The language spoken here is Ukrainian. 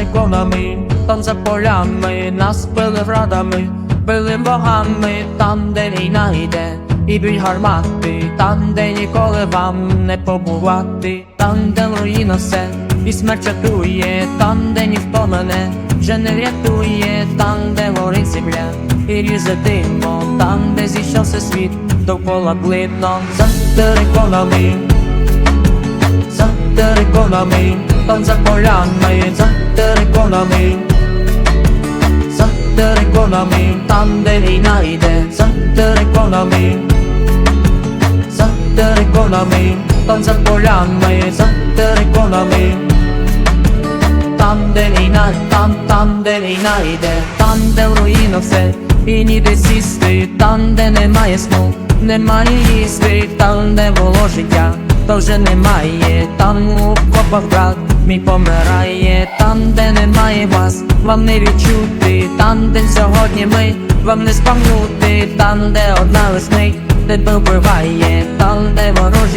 териконами, там за полями, нас били градами, били богами, там, де війна йде, і бій гармати, там, де ніколи вам не побувати, там, де руїна все, і смерть чатує, там, де ніхто мене вже не врятує, там, де горить земля, і різе димо, там, де зійшовся світ, довкола блидно, за териконами за териконами, там за полями, за териконами, за териконами, там де війна йде, за териконами, за териконами, там за полями, за териконами, там де війна, там, там де війна йде, там де в руїна все, і ніде сісти, там немає сну, там де було життя, то вже немає, там у копах брат мій помирає, там де немає вас, вам не відчути, там де сьогодні ми, вам не спам'нути, там де одна весни, де вбиває, там де ворожий